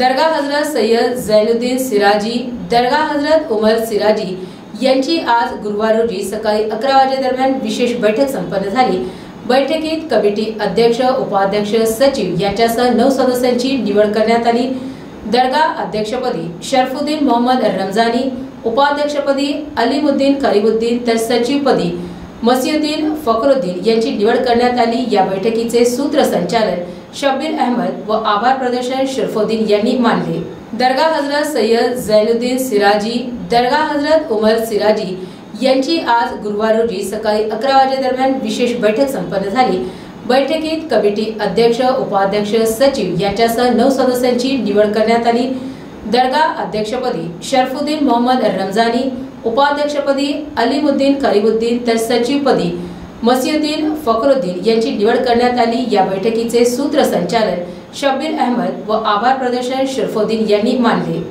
दर्गा हजरत सय्यद झैनुद्दीन सिराजी दर्गा हजरत उमर सिराजी यांची आज गुरुवार रोजी सकाळी अकरा वाजेदरम्यान विशेष बैठक संपन्न झाली. बैठकीत कमिटी अध्यक्ष उपाध्यक्ष सचिव यांच्यासह नऊ सदस्यांची निवड करण्यात आली. दर्गा अध्यक्षपदी शरफुद्दीन मोहम्मद रमजानी उपाध्यक्षपदी अलीमुद्दीन करीमुद्दीन तर सचिवपदी मसियुद्दीन फखरुद्दीन यांची निवड करण्यात आली. या बैठकीचे सूत्रसंचालन शब्बीर अहमद व आभार प्रदर्शन शरफुद्दीन यांनी मानले. दर्गा हजरत सय्यद झैनुद्दीन सिराजी दर्गा हजरत उमर सिराजी यांची आज गुरुवार रोजी सकाळी अकरा वाजेदरम्यान विशेष बैठक संपन्न झाली. बैठकीत कमिटी अध्यक्ष उपाध्यक्ष सचिव यांच्यासह नऊ सदस्यांची निवड करण्यात आली. दर्गा अध्यक्षपदी शरफुद्दीन मोहम्मद रमजानी उपाध्यक्षपदी अलीमुद्दीन करीमुद्दीन तर सचिवपदी मसिउद्दीन फखरुद्दीन यांची निवड करण्यात आली. या बैठकीचे सूत्रसंचालन शब्बीर अहमद व आभार प्रदर्शन शरफुद्दीन यांनी मानले.